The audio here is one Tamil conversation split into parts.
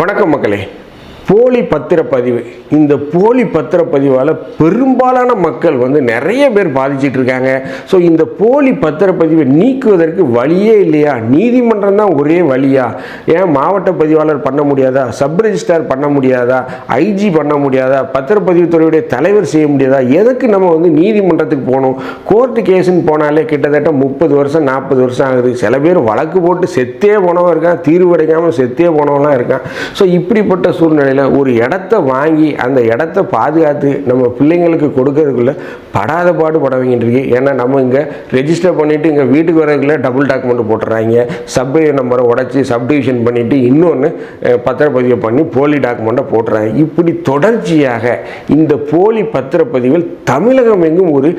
வணக்கம் மக்களே. போலி பத்திரப்பதிவு. இந்த போலி பத்திரப்பதிவால் பெரும்பாலான மக்கள் வந்து நிறைய பேர் பாதிச்சிட்டு இருக்காங்க ஸோ இந்த போலி பத்திரப்பதிவை நீக்குவதற்கு வழியே இல்லையா? நீதிமன்றம் தான் ஒரே வழியா? ஏன் மாவட்ட பதிவாளர் பண்ண முடியாதா? சப் ரெஜிஸ்ட்ரார் பண்ண முடியாதா? ஐஜி பண்ண முடியாதா? பத்திரப்பதிவுத்துறையுடைய தலைவர் செய்ய முடியாதா? எதுக்கு நம்ம வந்து நீதிமன்றத்துக்கு போகணும்? கோர்ட்டு கேஸுன்னு போனாலே கிட்டத்தட்ட முப்பது வருஷம் நாற்பது வருஷம் ஆகுது. சில பேர் வழக்கு போட்டு செத்தே போனவன் இருக்கான் தீர்வு செத்தே போனவன்லாம் இருக்கான். ஸோ இப்படிப்பட்ட சூழ்நிலையில் ஒரு இடத்த வாங்கி அந்த இடத்த பாதுகாத்து நம்ம பிள்ளைங்களுக்கு கொடுக்கறதுக்குள்ள படாத பாடு பட வேண்டியிருக்கு ஏன்னா நம்ம இங்கே ரெஜிஸ்டர் பண்ணிவிட்டு இங்கே வீட்டுக்கு வரதுக்குள்ளே டபுள் டாக்குமெண்ட் போட்டுறாங்க. சப் நம்பரை உடச்சி சப்டிவிஷன் பண்ணிவிட்டு இன்னொன்று பத்திரப்பதிவை பண்ணி போலி டாக்குமெண்ட்டை போட்டுறாங்க. இப்படி தொடர்ச்சியாக இந்த போலி பத்திரப்பதிவில் தமிழகம் எங்கும் ஒரு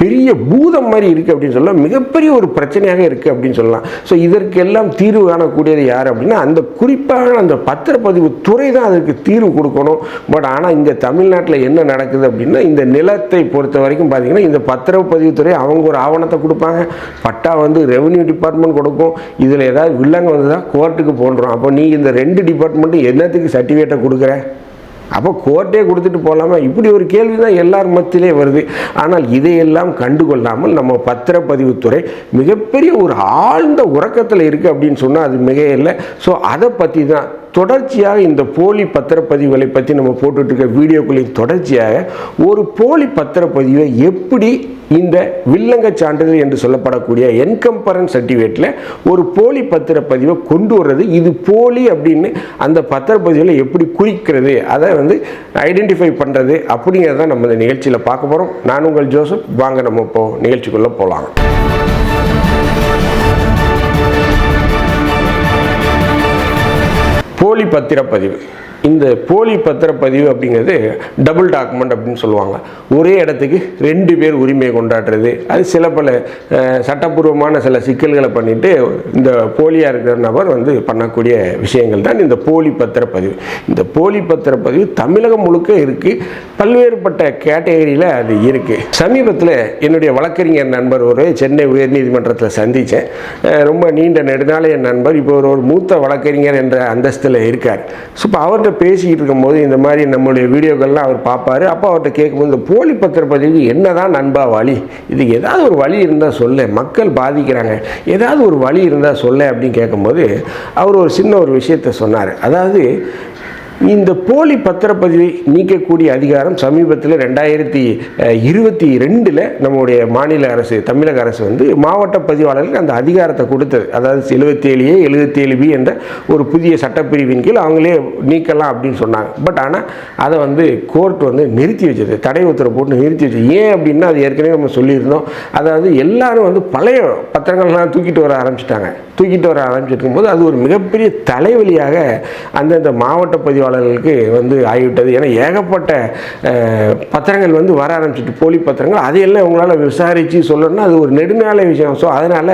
பெரிய பூதம் மாதிரி இருக்குது அப்படின்னு சொல்லலாம். மிகப்பெரிய ஒரு பிரச்சனையாக இருக்குது அப்படின்னு சொல்லலாம். ஸோ இதற்கெல்லாம் தீர்வு காணக்கூடியது யார் அப்படின்னா அந்த குறிப்பாக அந்த பத்திரப்பதிவு துறை தான் அதுக்கு தீர்வு கொடுக்கணும். பட் ஆனால் இங்கே தமிழ்நாட்டில் என்ன நடக்குது அப்படின்னா இந்த நிலத்தை பொறுத்த வரைக்கும் பார்த்தீங்கன்னா இந்த பத்திரப்பதிவுத்துறை அவங்க ஒரு ஆவணத்தை கொடுப்பாங்க. பட்டா வந்து ரெவன்யூ டிபார்ட்மெண்ட் கொடுக்கும். இதில் ஏதாவது வில்லங்க வந்ததா கோர்ட்டுக்கு போன்றோம். அப்போ நீ இந்த ரெண்டு டிபார்ட்மெண்ட்டும் என்னத்துக்கு சர்டிஃபிகேட்டை கொடுக்குற? அப்போ கோர்ட்டே கொடுத்துட்டு போகலாமா இப்படி ஒரு கேள்வி தான் எல்லார் மத்தியிலே வருது. ஆனால் இதையெல்லாம் கண்டுகொள்ளாமல் நம்ம பத்திரப்பதிவுத்துறை மிகப்பெரிய ஒரு ஆழ்ந்த உறக்கத்தில் இருக்குது அப்படின்னு சொன்னால் அது மிக இல்லை ஸோ அதை பற்றி தான் தொடர்ச்சியாக இந்த போலி பத்திரப்பதிவுகளை பற்றி நம்ம போட்டுட்ருக்க வீடியோக்களின் தொடர்ச்சியாக ஒரு போலி பத்திரப்பதிவை எப்படி இந்த வில்லங்க சான்றிதழ் என்று சொல்லப்படக்கூடிய என்கம்பரன் சர்டிஃபிகேட்டில் ஒரு போலி பத்திரப்பதிவை கொண்டு வர்றது இது போலி அப்படின்னு அந்த பத்திரப்பதிவில் எப்படி குறிக்கிறது அதை வந்து ஐடென்டிஃபை பண்ணுறது அப்படிங்கிறத நம்ம இந்த நிகழ்ச்சியில் பார்க்க போகிறோம் நான் உங்கள் ஜோசப் வாங்க நம்ம இப்போ நிகழ்ச்சிக்குள்ளே போகலாம். போலி பத்திரப்பதிவு. இந்த போலி பத்திரப்பதிவு அப்படிங்கிறது டபுள் டாக்குமெண்ட் அப்படின்னு சொல்லுவாங்க. ஒரே இடத்துக்கு ரெண்டு பேர் உரிமையை கொண்டாடுறது. அது சில பல சட்டப்பூர்வமான சில சிக்கல்களை பண்ணிட்டு இந்த போலியாக இருக்கிற நபர் வந்து பண்ணக்கூடிய விஷயங்கள் தான் இந்த போலி பத்திரப்பதிவு. இந்த போலி பத்திரப்பதிவு தமிழகம் முழுக்க இருக்குது பல்வேறுபட்ட கேட்டகரியில் அது இருக்குது சமீபத்தில் என்னுடைய வழக்கறிஞர் நண்பர் ஒரு சென்னை உயர்நீதிமன்றத்தில் சந்தித்தேன் ரொம்ப நீண்ட நெடுநாளைய நண்பர் இப்போ ஒரு ஒரு மூத்த வழக்கறிஞர் என்ற அந்தஸ்தில் இருக்கார். ஸோ இப்போ அவர்கிட்ட பேசிக்கிட்டு இருக்கும்போது இந்த மாதிரி நம்மளுடைய வீடியோக்கள்லாம் அவர் பார்ப்பார். அப்போ அவர்கிட்ட கேட்கும்போது இந்த போலி பத்திரப்பதிவுக்கு என்னதான் நண்பா வழி? இதுக்கு ஏதாவது ஒரு வழி இருந்தால் சொல்ல. மக்கள் பாதிக்கிறாங்க. ஏதாவது ஒரு வழி இருந்தால் சொல்ல அப்படின்னு கேட்கும்போது அவர் ஒரு சின்ன ஒரு விஷயத்தை சொன்னார். அதாவது இந்த போலி பத்திரப்பதிவை நீக்கக்கூடிய அதிகாரம் சமீபத்தில் ரெண்டாயிரத்தி இருபத்தி ரெண்டில் நம்முடைய மாநில அரசு தமிழக அரசு வந்து மாவட்ட பதிவாளர்களுக்கு அந்த அதிகாரத்தை கொடுத்தது. அதாவது எழுபத்தி ஏழு ஏ எழுபத்தி ஏழு பி என்ற ஒரு புதிய சட்டப்பிரிவின் கீழ் அவங்களே நீக்கலாம் அப்படின்னு சொன்னாங்க. பட் ஆனால் அதை வந்து கோர்ட் வந்து நிறுத்தி வச்சது. தடை உத்தரவு போட்டு நிறுத்தி வச்சது. ஏன் அப்படின்னா அது ஏற்கனவே நம்ம சொல்லியிருந்தோம். அதாவது எல்லாரும் வந்து பழைய பத்திரங்கள்லாம் தூக்கிட்டு வர ஆரம்பிச்சிட்டாங்க. தூக்கிட்டு வர ஆரம்பிச்சிருக்கும் போது அது ஒரு மிகப்பெரிய தலைவலியாக அந்தந்த மாவட்ட ஆய்வாளர்களுக்கு வந்து ஆகிவிட்டது. ஏன்னா ஏகப்பட்ட பத்திரங்கள் வந்து வர ஆரம்பிச்சிட்டு போலி பத்திரங்கள். அதையெல்லாம் உங்களால் விசாரித்து சொல்லணும்னா அது ஒரு நெடுநாளை விஷயம். ஸோ அதனால்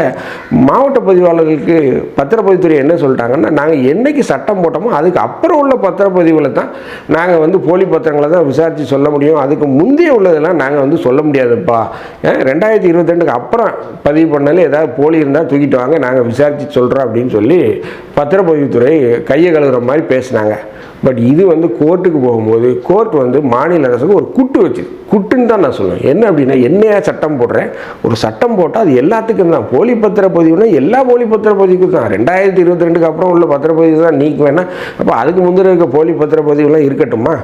மாவட்ட பதிவாளர்களுக்கு பத்திரப்பதிவுத்துறை என்ன சொல்லிட்டாங்கன்னா நாங்கள் என்னைக்கு சட்டம் போட்டோமோ அதுக்கு அப்புறம் உள்ள பத்திரப்பதிவில் தான் நாங்கள் வந்து போலி பத்திரங்களை தான் விசாரித்து சொல்ல முடியும். அதுக்கு முந்தைய உள்ளதெல்லாம் நாங்கள் வந்து சொல்ல முடியாதுப்பா. ரெண்டாயிரத்தி இருபத்தெண்டுக்கு அப்புறம் பதிவு பண்ணாலே ஏதாவது போலி இருந்தால் தூக்கிட்டு வாங்க நாங்கள் விசாரித்து சொல்கிறோம் அப்படின்னு சொல்லி பத்திரப்பதிவுத்துறை கையை கழுகுற மாதிரி பேசினாங்க. பட் இது வந்து கோர்ட்டுக்கு போகும்போது கோர்ட் வந்து மாநில அரசுக்கு ஒரு குட்டு வச்சு குட்டுன்னு தான் நான் சொல்லுவேன் என்ன அப்படின்னா என்னையா சட்டம் போடுறேன்? ஒரு சட்டம் போட்டால் அது எல்லாத்துக்கும் தான். போலி பத்திரப்பதிவுனா எல்லா போலி பத்திரப்பதிவுக்கும் தான். ரெண்டாயிரத்தி இருபத்தி ரெண்டுக்கு அப்புறம் உள்ள பத்திரப்பதிவு தான் நீக்கு வேணா அப்போ அதுக்கு முந்திர இருக்க போலி பத்திரப்பதிவுலாம் இருக்கட்டுமா?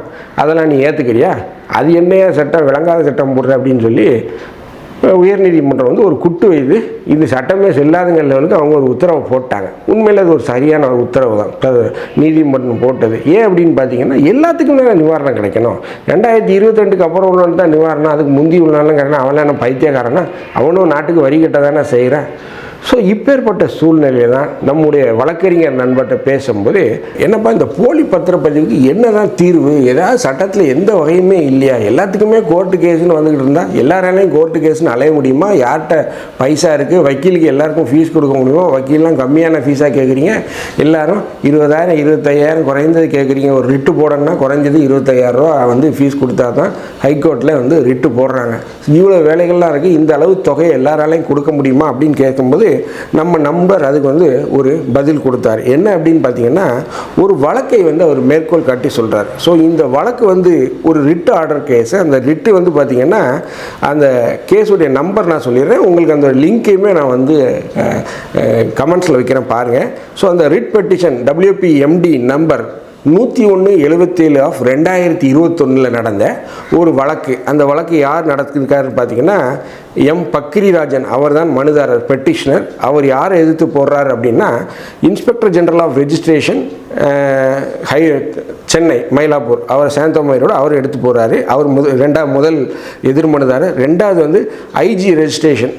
அதெல்லாம் நீ ஏற்றுக்கிறியா அது என்னையா சட்டம்? விளங்காத சட்டம் போடுற அப்படின்னு சொல்லி உயர்நீதிமன்றம் வந்து ஒரு குட்டு வைத்து இது சட்டமே செல்லாதுங்கிற லெவலுக்கு அவங்க ஒரு உத்தரவை போட்டாங்க. உண்மையில் அது ஒரு சரியான ஒரு உத்தரவு தான். நீதிமன்றம் போட்டது. ஏன் அப்படின்னு பார்த்தீங்கன்னா எல்லாத்துக்கும் தானே நிவாரணம் கிடைக்கணும். ரெண்டாயிரத்தி இருபத்தெண்டுக்கு அப்புறம் உள்ளவன் தான் நிவாரணம் அதுக்கு முந்தி உள்ளாலும் கிடையாது அவன் என்ன பைத்தியக்காரனா? அவனும் நாட்டுக்கு வரி கட்ட தானே செய்கிறான். ஸோ இப்பேற்பட்ட சூழ்நிலையில் தான் நம்முடைய வழக்கறிஞர் நண்பர்கிட்ட பேசும்போது என்னப்பா இந்த போலி பத்திரப்பதிவுக்கு என்ன தான் தீர்வு? ஏதாவது சட்டத்தில் எந்த வகையுமே இல்லையா? எல்லாத்துக்குமே கோர்ட்டு கேஸ்னு வந்துக்கிட்டு இருந்தால் எல்லாராலையும் கோர்ட்டு கேஸ்னு அலைய முடியுமா? யார்கிட்ட பைசா இருக்குது வக்கீலுக்கு எல்லாருக்கும் ஃபீஸ் கொடுக்க முடியுமா? வக்கீல்லாம் கம்மியான ஃபீஸாக கேட்குறீங்க எல்லாரும் இருபதாயிரம் இருபத்தையாயிரம் குறைந்தது கேட்குறீங்க ஒரு ரிட்டு போடணும்னா குறைஞ்சது இருபத்தையாயிரம் ரூபா வந்து ஃபீஸ் கொடுத்தா தான் ஹைகோர்ட்டில் வந்து ரிட்டு போடுறாங்க. இவ்வளோ வேலைகள்லாம் இருக்குது இந்த அளவு தொகையை எல்லாராலையும் கொடுக்க முடியுமா? அப்படின்னு கேட்கும்போது நம்ம நம்பர் அதுக்கு வந்து ஒரு பதில் கொடுத்தார். என்ன அப்படின்னு பார்த்தீங்கன்னா ஒரு வழக்கை வந்து அவர் மேற்கோள் காட்டி சொல்கிறார் ஸோ இந்த வழக்கு வந்து ஒரு ரிட்டு ஆர்டர் கேஸ் அந்த ரிட்டு வந்து பார்த்திங்கன்னா அந்த கேஸுடைய நம்பர் நான் சொல்லிடுறேன். உங்களுக்கு அந்த லிங்க்கையுமே நான் வந்து கமெண்ட்ஸில் வைக்கிறேன் பாருங்கள் ஸோ அந்த ரிட் பெட்டிஷன் டபிள்யூபிஎம்டி நம்பர் நூற்றி ஒன்று எழுபத்தேழு ஆஃப் ரெண்டாயிரத்தி இருபத்தொன்னில் நடந்த ஒரு வழக்கு. அந்த வழக்கு யார் நடத்திருக்காருன்னு பார்த்தீங்கன்னா எம் பக்ரிராஜன் அவர் தான் மனுதாரர் பெட்டிஷனர் அவர் யாரை எதிர்த்து போடுறாரு அப்படின்னா இன்ஸ்பெக்டர் ஜெனரல் ஆஃப் ரெஜிஸ்ட்ரேஷன் ஹை சென்னை மயிலாப்பூர். அவர் சாந்தோமயரோட அவர் எடுத்து போகிறாரு அவர் முதல் ரெண்டாவது முதல் எதிர்மனுதாரர். ரெண்டாவது வந்து ஐஜி ரெஜிஸ்ட்ரேஷன்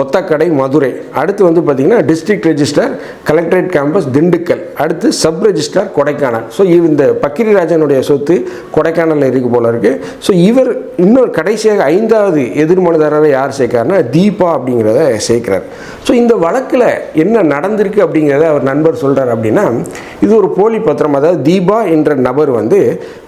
ஒத்தக்கடை மதுரை. அடுத்து வந்து பார்த்திங்கன்னா district register collectorate campus Dindigul. அடுத்து சப் ரெஜிஸ்டார் கொடைக்கானல். ஸோ இந்த பக்கிரிராஜனுடைய சொத்து கொடைக்கானலில் இருக்கு போல இருக்குது ஸோ இவர் இன்னொரு கடைசியாக ஐந்தாவது எதிர்மனுதாரரை யார் சேர்க்காருன்னா தீபா அப்படிங்கிறத சேர்க்கிறார். ஸோ இந்த வழக்கில் என்ன நடந்திருக்கு அப்படிங்கிறத அவர் நண்பர் சொல்கிறார் அப்படின்னா இது ஒரு போலி பத்திரம். அதாவது தீபா என்ற நபர் வந்து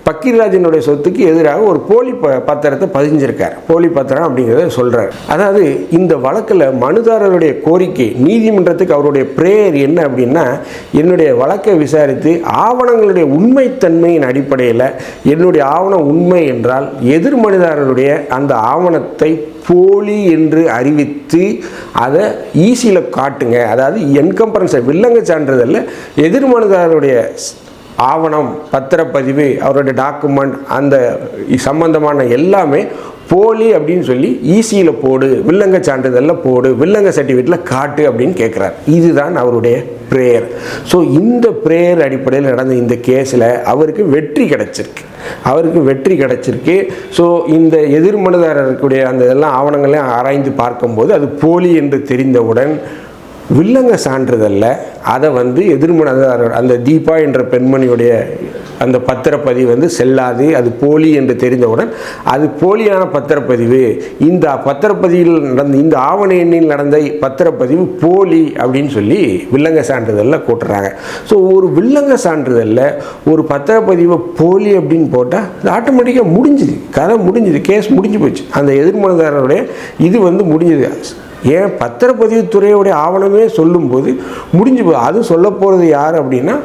பக்கீர்ராஜனுடைய சொத்துக்கு எதிராக ஒரு போலி ப பத்திரத்தை பதிஞ்சிருக்கார். போலி பத்திரம் அப்படிங்கிறத சொல்கிறார் அதாவது இந்த வழக்கில் மனுதாரருடைய கோரிக்கை நீதிமன்றத்துக்கு அவருடைய பிரேயர் என்ன அப்படின்னா என்னுடைய வழக்கை விசாரித்து ஆவணங்களுடைய உண்மைத்தன்மையின் அடிப்படையில் என்னுடைய ஆவணம் உண்மை என்றால் எதிர் மனுதாரருடைய அந்த ஆவணத்தை போ போலி என்று அறிவித்து அதை ஈஸியில் காட்டுங்க. அதாவது என்கம்பரன்ஸை வில்லங்க சான்றிதழில் எதிர்மனுதாரருடைய ஆவணம் பத்திரப்பதிவு அவருடைய டாக்குமெண்ட் அந்த சம்பந்தமான எல்லாமே போலி அப்படின்னு சொல்லி ஈசியில் போடு வில்லங்க சான்றிதழில் போடு வில்லங்க சர்டிஃபிகேட்டில் காட்டு அப்படின்னு கேட்குறார் இதுதான் அவருடைய ப்ரேயர் ஸோ இந்த ப்ரேயர் அடிப்படையில் நடந்த இந்த கேஸில் அவருக்கு வெற்றி கிடச்சிருக்கு. அவருக்கு வெற்றி கிடச்சிருக்கு. ஸோ இந்த எதிர்மனுதாரருக்குடைய அந்த இதெல்லாம் ஆவணங்களையும் ஆராய்ந்து பார்க்கும்போது அது போலி என்று தெரிந்தவுடன் வில்லங்க சான்றிதழில் அதை வந்து எதிர்மனதாரர் அந்த தீபா என்ற பெண்மணியுடைய அந்த பத்திரப்பதிவு வந்து செல்லாது அது போலி என்று தெரிந்தவுடன் அது போலியான பத்திரப்பதிவு இந்த பத்திரப்பதிவில் நடந்த இந்த ஆவண எண்ணில் நடந்த பத்திரப்பதிவு போலி அப்படின்னு சொல்லி வில்லங்க சான்றிதழில் கூட்டுறாங்க ஸோ ஒரு வில்லங்க சான்றிதழில் ஒரு பத்திரப்பதிவை போலி அப்படின்னு போட்டால் அது ஆட்டோமேட்டிக்காக முடிஞ்சுது. கதை முடிஞ்சுது கேஸ் முடிஞ்சு போச்சு. அந்த எதிர்மனதாரருடைய இது வந்து முடிஞ்சது. ஏன் பத்திரப்பதிவு துறையுடைய ஆவணமே சொல்லும்போது முடிஞ்சு அது சொல்ல போகிறது யார் அப்படின்னா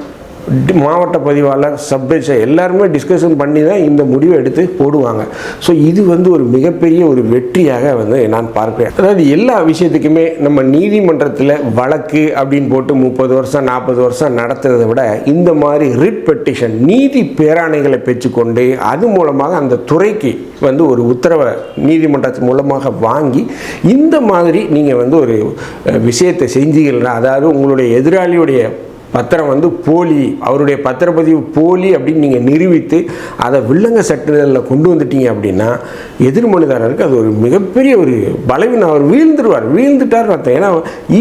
மாவட்ட பதிவாளர் சப்ரிஜர் எல்லாருமே டிஸ்கஷன் பண்ணி தான் இந்த முடிவை எடுத்து போடுவாங்க. ஸோ இது வந்து ஒரு மிகப்பெரிய ஒரு வெற்றியாக வந்து நான் பார்ப்பேன் அதாவது எல்லா விஷயத்துக்குமே நம்ம நீதிமன்றத்தில் வழக்கு அப்படின்னு போட்டு முப்பது வருஷம் நாற்பது வருஷம் நடத்துறதை விட இந்த மாதிரி ரிட் பெட்டிஷன் நீதி பேராணைகளை பெற்றுக்கொண்டு அது மூலமாக அந்த துறைக்கு வந்து ஒரு உத்தரவை நீதிமன்றத்தின் மூலமாக வாங்கி இந்த மாதிரி நீங்கள் வந்து ஒரு விஷயத்தை செஞ்சீங்கன்னா அதாவது உங்களுடைய எதிராளியுடைய பத்திரம் வந்து போலி அவருடைய பத்திரப்பதிவு போலி அப்படின்னு நீங்கள் நிரூபித்து அதை வில்லங்க சட்டநிலையில் கொண்டு வந்துட்டீங்க அப்படின்னா எதிர்மனுதாரருக்கு அது ஒரு மிகப்பெரிய ஒரு பலவீனம். அவர் வீழ்ந்துருவார். வீழ்ந்துட்டார் அர்த்தம். ஏன்னா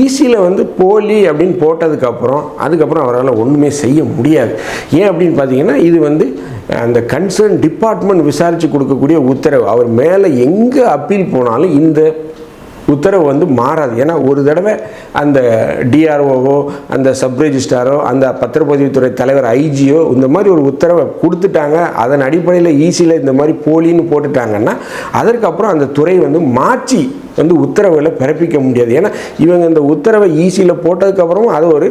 ஈஸியில் வந்து போலி அப்படின்னு போட்டதுக்கப்புறம் அதுக்கப்புறம் அவரால் ஒன்றுமே செய்ய முடியாது. ஏன் அப்படின்னு பார்த்தீங்கன்னா இது வந்து அந்த கன்சர்ன் டிபார்ட்மெண்ட் விசாரித்து கொடுக்கக்கூடிய உத்தரவு. அவர் மேலே எங்கே அப்பீல் போனாலும் இந்த உத்தரவு வந்து மாறாது. ஏன்னா ஒரு தடவை அந்த டிஆர்ஓவோ அந்த சப் ரெஜிஸ்டாரோ அந்த பத்திரப்பதிவுத்துறை தலைவர் ஐஜியோ இந்த மாதிரி ஒரு உத்தரவை கொடுத்துட்டாங்க. அதன் அடிப்படையில் ஈஸியில் இந்த மாதிரி போலின்னு போட்டுட்டாங்கன்னா அதற்கப்புறம் அந்த துறை வந்து மாற்றி வந்து உத்தரவுகளை பிறப்பிக்க முடியாது. ஏன்னா இவங்க இந்த உத்தரவை ஈஸியில் போட்டதுக்கப்புறம் அது ஒரு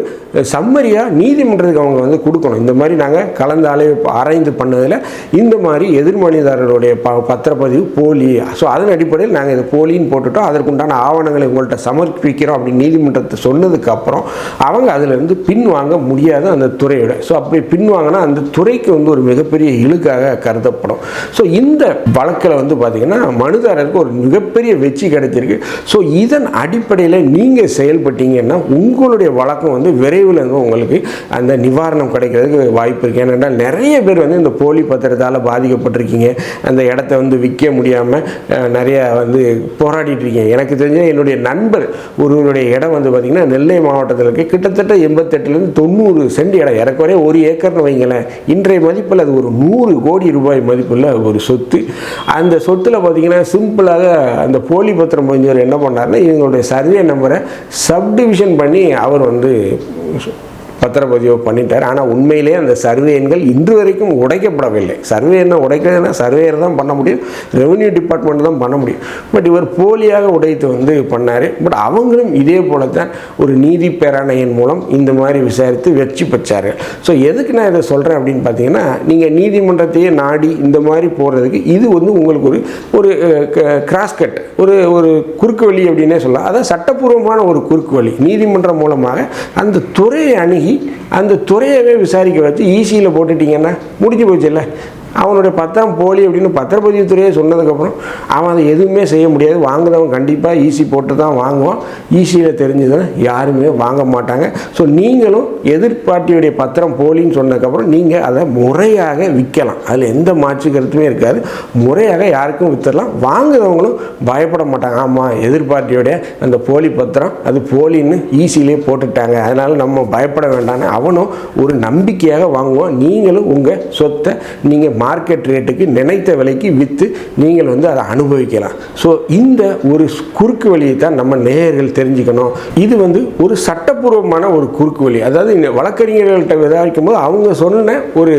சம்மரியாக நீதிமன்றத்துக்கு அவங்க வந்து கொடுக்கணும். இந்த மாதிரி நாங்கள் கலந்து ஆலை ஆராய்ந்து பண்ணதில் இந்த மாதிரி எதிர்மனிதாரருடைய ப பத்திரப்பதிவு போலி ஸோ அதன் அடிப்படையில் நாங்கள் இதை போலின்னு போட்டுட்டோம். அதற்குண்டான ஆவணங்களை உங்கள்கிட்ட சமர்ப்பிக்கிறோம் அப்படின்னு நீதிமன்றத்தை சொன்னதுக்கப்புறம் அவங்க அதிலிருந்து பின்வாங்க முடியாது அந்த துறையோட. ஸோ அப்படி பின்வாங்கினா அந்த துறைக்கு வந்து ஒரு மிகப்பெரிய இழுக்காக கருதப்படும். ஸோ இந்த வழக்கில் வந்து பார்த்திங்கன்னா மனுதாரருக்கு ஒரு மிகப்பெரிய வெற்றி கிடைச்சிருக்கு ஸோ இதன் அடிப்படையில் நீங்கள் செயல்பட்டீங்கன்னா உங்களுடைய வழக்கம் வந்து விரைவில் வந்து உங்களுக்கு அந்த நிவாரணம் கிடைக்கிறதுக்கு வாய்ப்பு இருக்குது ஏனென்றால் நிறைய பேர் வந்து இந்த போலி பத்திரத்தால் பாதிக்கப்பட்டிருக்கீங்க. அந்த இடத்த வந்து விற்க முடியாமல் நிறைய வந்து போராடிட்டு இருக்கீங்க. எனக்கு தெரிஞ்ச என்னுடைய நண்பர் ஒருவருடைய இடம் வந்து பார்த்திங்கன்னா நெல்லை மாவட்டத்தில் இருக்குது கிட்டத்தட்ட எண்பத்தெட்டுலேருந்து தொண்ணூறு சென்ட் இடம். இறக்குறைய ஒரு ஏக்கர்னு வைங்களேன். இன்றைய மதிப்பில் அது ஒரு நூறு கோடி ரூபாய் மதிப்புள்ள ஒரு சொத்து. அந்த சொத்தில் பார்த்தீங்கன்னா சிம்பிளாக அந்த போலி பத்திரம் பதிஞ்சவர் என்ன பண்ணார்னா இவங்களுடைய சர்வே நம்பரை சப்டிவிஷன் பண்ணி அவர் வந்து பத்திரப்பதிவு பண்ணிட்டார். ஆனால் உண்மையிலே அந்த சர்வே எண்கள் இன்று வரைக்கும் உடைக்கப்படவில்லை. சர்வே என்ன உடைக்கிறதுனா சர்வேயர் தான் பண்ண முடியும் ரெவன்யூ டிபார்ட்மெண்ட் தான் பண்ண முடியும். பட் இவர் போலியாக உடைத்து வந்து பண்ணார். பட் அவங்களும் இதே போல தான் ஒரு நீதி பேராணையின் மூலம் இந்த மாதிரி விசாரித்து வெற்றி பெற்றார்கள். ஸோ எதுக்கு நான் இதை சொல்கிறேன் அப்படின்னு பார்த்தீங்கன்னா நீங்கள் நீதிமன்றத்தையே நாடி இந்த மாதிரி போகிறதுக்கு இது வந்து உங்களுக்கு ஒரு ஒரு கிராஸ்கட் ஒரு ஒரு குறுக்கு வழி அப்படின்னே சொல்லலாம். அதான் சட்டப்பூர்வமான ஒரு குறுக்கு வழி. நீதிமன்றம் மூலமாக அந்த துறையை அணுகி அந்த துறையவே விசாரிக்க வச்சு ஈஸியில் போட்டுட்டீங்கன்னா முடிஞ்சு போச்சு இல்லை அவனுடைய பத்தாம் போலி அப்படின்னு பத்திரப்பதிவுத்துறையே சொன்னதுக்கப்புறம் அவன் அதை எதுவுமே செய்ய முடியாது. வாங்குறவன் கண்டிப்பாக ஈசி போட்டு தான் வாங்குவான். ஈஸியில் தெரிஞ்சதுன்னா யாருமே வாங்க மாட்டாங்க. ஸோ நீங்களும் எதிர்பார்ட்டியுடைய பத்திரம் போலின்னு சொன்னதுக்கப்புறம் நீங்கள் அதை முறையாக விற்கலாம். அதில் எந்த மாற்று கருத்துமே இருக்காது. முறையாக யாருக்கும் விற்றுடலாம் வாங்குறவங்களும் பயப்பட மாட்டாங்க. ஆமாம் எதிர்பார்ட்டியோடைய அந்த போலி பத்திரம் அது போலின்னு ஈஸியிலே போட்டுட்டாங்க. அதனால் நம்ம பயப்பட வேண்டாம்னு அவனும் ஒரு நம்பிக்கையாக வாங்குவான். நீங்களும் உங்கள் சொத்தை நீங்கள் மார்க்கெட் ரேட்டுக்கு நினைத்த விலைக்கு விற்று நீங்கள் வந்து அதை அனுபவிக்கலாம். ஸோ இந்த ஒரு குறுக்கு வழியை தான் நம்ம நேயர்கள் தெரிஞ்சுக்கணும். இது வந்து ஒரு சட்ட சட்டப்பூர்வமான ஒரு குறுக்கு வழி. அதாவது இந்த வழக்கறிஞர்கள்ட்ட விசாரிக்கும் போது அவங்க சொன்ன ஒரு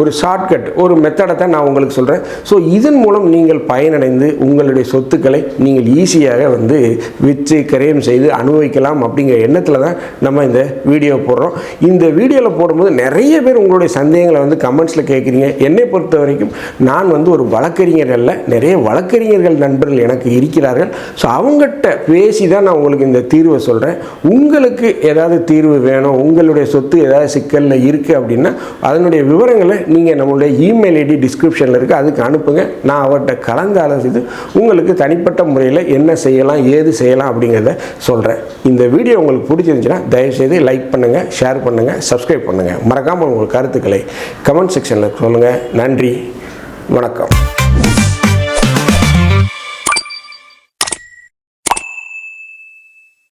ஒரு ஷார்ட்கட் ஒரு மெத்தடை தான் நான் உங்களுக்கு சொல்கிறேன் ஸோ இதன் மூலம் நீங்கள் பயனடைந்து உங்களுடைய சொத்துக்களை நீங்கள் ஈஸியாக வந்து விற்று கிரயம் செய்து அனுபவிக்கலாம் அப்படிங்கிற எண்ணத்தில் தான் நம்ம இந்த வீடியோ போடுறோம். இந்த வீடியோவில் போடும்போது நிறைய பேர் உங்களுடைய சந்தேகங்களை வந்து கமெண்ட்ஸில் கேட்குறீங்க. என்னை பொறுத்த வரைக்கும் நான் வந்து ஒரு வழக்கறிஞர் அல்ல. நிறைய வழக்கறிஞர்கள் நண்பர்கள் எனக்கு இருக்கிறார்கள். ஸோ அவங்ககிட்ட பேசி தான் நான் உங்களுக்கு இந்த தீர்வை சொல்கிறேன் உங்களுக்கு ஏதாவது தீர்வு வேணும் உங்களுடைய சொத்து ஏதாவது சிக்கலில் இருக்குது அப்படின்னா அதனுடைய விவரங்களை நீங்கள் நம்மளுடைய இமெயில் ஐடி டிஸ்கிரிப்ஷனில் இருக்குது அதுக்கு அனுப்புங்க. நான் அவர்கிட்ட கலந்து ஆலோசித்து உங்களுக்கு தனிப்பட்ட முறையில் என்ன செய்யலாம் ஏது செய்யலாம் அப்படிங்கிறத சொல்கிறேன் இந்த வீடியோ உங்களுக்கு பிடிச்சிருந்துச்சுன்னா தயவுசெய்து லைக் பண்ணுங்கள் ஷேர் பண்ணுங்கள் சப்ஸ்கிரைப் பண்ணுங்கள் மறக்காமல் உங்கள் கருத்துக்களை கமெண்ட் செக்ஷனில் சொல்லுங்கள் நன்றி வணக்கம்.